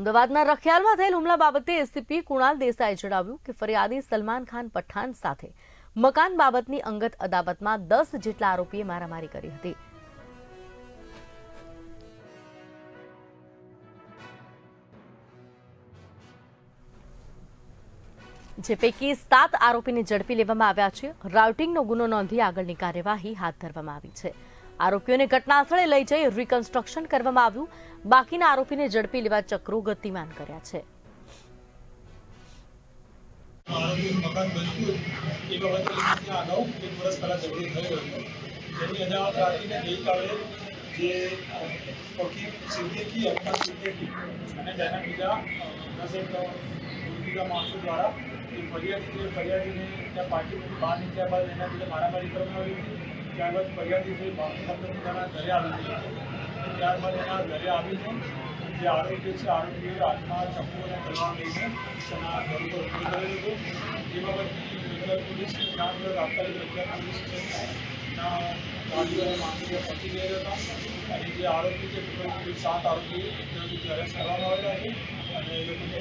અમદાવાદના રખિયાલમાં થયેલ હુમલા બાબતે એસીપી કુણાલ દેસાઈએ જણાવ્યું કે ફરિયાદી સલમાન ખાન પઠાણ સાથે મકાન બાબતની અંગત અદાવતમાં દસ જેટલા આરોપીએ મારામારી કરી હતી. જે પૈકી સાત આરોપીને ઝડપી લેવામાં આવ્યા છે. રાઉટિંગનો ગુનો નોંધી આગળની કાર્યવાહી હાથ ધરવામાં આવી છે. આરોપીઓને ઘટનાસ્થળે લઈ જઈ રિકન્સ્ટ્રક્શન કરવામાં આવ્યું. બાકીના આરોપીને ઝડપી લેવા ચક્રો ગતિમાન કર્યા છે. ફરિયાદી ફરિયાદીને ત્યાં પાર્ટીમાંથી બહાર નીકળ્યા બાદ એના બીજા મારામારી કરવામાં આવી હતી. ત્યારબાદ ફરિયાદી જે બાપુ તેના ઘરે આવી હતી ત્યારબાદ એના ઘરે આવીને જે આરોપી છે આરોપીએ હાથમાં ચપ્પુ અને તલવાર લઈને તેના ઘર ઉપર હુમલો કરેલો હતો એ બાબત પોલીસ આગળ તાત્કાલિક રેગ્યુલર પોલીસ સ્ટેશનના ગાડીઓ અને માણસો પહોંચી ગયા હતા. અને જે આરોપી છે સાત આરોપીઓ ત્યાં સુધી કરવામાં આવેલા છે. અને એ લોકોને